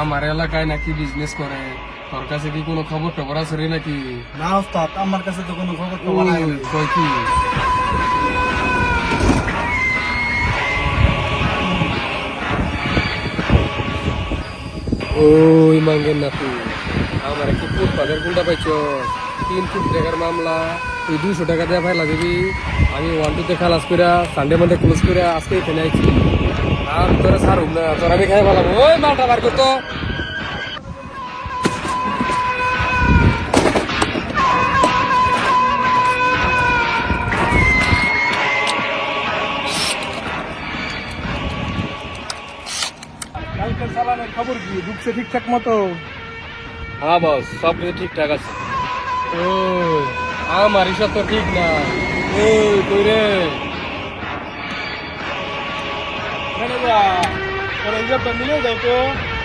আমার এলাকায় নাকি বিজনেস করে। তোর কাছে কি কোনো খবর টবর আছে রে নাকি? না ওস্তাদ আমার কাছে তো কোনো খবর বলা হয়নি। কই কি? ওই মাঙ্গের নাতি আমার কি ফুটপাথের গুন্ডা পাইছ। তিন কোটি টাকার মামলা তুই দুইশো টাকা দেওয়া ফাইলা দিবি। আমি ওয়ান টুতে খালাস করে সানডে মানডে ক্লোজ করে আজকে এখানে আইছি। আর তোরা ছাড়ুম না তোর আমি খাই ভালো ওই মালটা বার করতো কালকের চালানের খবর কি? ঢুকছে ঠিকঠাক মতো? হ্যাঁ বস সব কিছু ঠিকঠাক আছে। ও আমার হিসাব তো ঠিক না কই রে गणेश गणेश मिळून